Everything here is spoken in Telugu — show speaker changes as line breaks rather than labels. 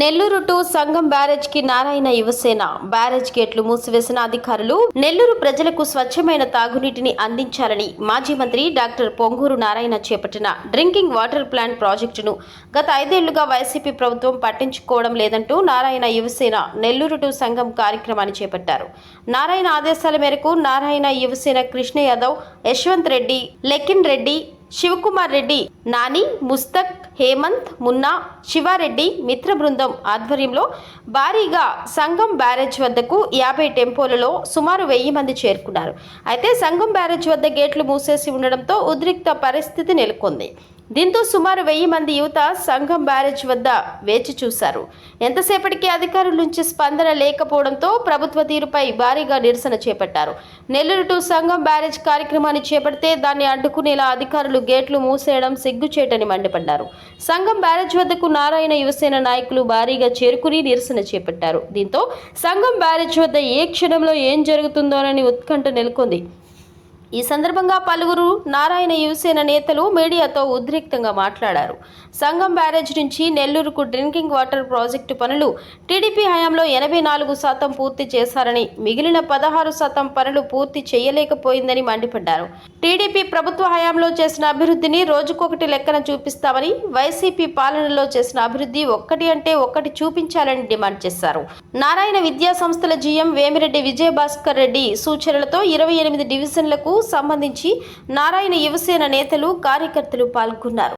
నెల్లూరు టు సంఘం బ్యారేజ్కి నారాయణ యువసేన. బ్యారేజ్ గేట్లు మూసివేసిన అధికారులు నెల్లూరు ప్రజలకు స్వచ్ఛమైన తాగునీటిని అందించాలని మాజీ మంత్రి డాక్టర్ పొంగూరు నారాయణ చేపట్టిన డ్రింకింగ్ వాటర్ ప్లాంట్ ప్రాజెక్టును గత ఐదేళ్ళుగా వైసీపీ ప్రభుత్వం పట్టించుకోవడం లేదంటూ నారాయణ యువసేన నెల్లూరు టు సంఘం కార్యక్రమాన్ని చేపట్టారు. నారాయణ ఆదేశాల మేరకు నారాయణ యువసేన కృష్ణ యాదవ్ యశ్వంత్ రెడ్డి లెకిన్ రెడ్డి శివకుమార్ రెడ్డి నాని ముస్తక్ హేమంత్ మున్నా శివారెడ్డి మిత్ర బృందం ఆధ్వర్యంలో భారీగా సంగం బ్యారేజ్ వద్దకు యాభై టెంపోలలో సుమారు వెయ్యి మంది చేరుకున్నారు. అయితే సంగం బ్యారేజ్ వద్ద గేట్లు మూసేసి ఉండడంతో ఉద్రిక్త పరిస్థితి నెలకొంది. దీంతో సుమారు వెయ్యి మంది యువత సంఘం బ్యారేజ్ వద్ద వేచి చూశారు. ఎంతసేపటికి అధికారుల నుంచి స్పందన లేకపోవడంతో ప్రభుత్వ తీరుపై భారీగా నిరసన చేపట్టారు. నెల్లూరు టు సంఘం బ్యారేజ్ కార్యక్రమాన్ని చేపడితే దాన్ని అడ్డుకునేలా అధికారులు గేట్లు మూసేయడం సిగ్గుచేటని మండిపడ్డారు. సంఘం బ్యారేజ్ వద్దకు నారాయణ యువసేన నాయకులు భారీగా చేరుకుని నిరసన చేపట్టారు. దీంతో సంఘం బ్యారేజ్ వద్ద ఏ క్షణంలో ఏం జరుగుతుందోనని ఉత్కంఠ నెలకొంది. ఈ సందర్భంగా పలువురు నారాయణ యువసేన నేతలు మీడియాతో ఉద్రిక్తంగా మాట్లాడారు. సంగం బ్యారేజ్ నుంచి నెల్లూరుకు డ్రింకింగ్ వాటర్ ప్రాజెక్టు పనులు టీడీపీ హయాంలో ఎనభై నాలుగు శాతం పూర్తి చేశారని మిగిలిన పదహారు శాతం పనులు పూర్తి చేయలేకపోయిందని మండిపడ్డారు. టీడీపీ ప్రభుత్వ హయాంలో చేసిన అభివృద్ధిని రోజుకొకటి లెక్కన చూపిస్తామని వైసీపీ పాలనలో చేసిన అభివృద్ధి ఒక్కటి అంటే ఒక్కటి చూపించాలని డిమాండ్ చేశారు. నారాయణ విద్యా సంస్థల జీఎం వేమిరెడ్డి విజయభాస్కర్ రెడ్డి సూచనలతో ఇరవై ఎనిమిది డివిజన్లకు సంబంధించి నారాయణ యువసేన నేతలు కార్యకర్తలు పాల్గొన్నారు.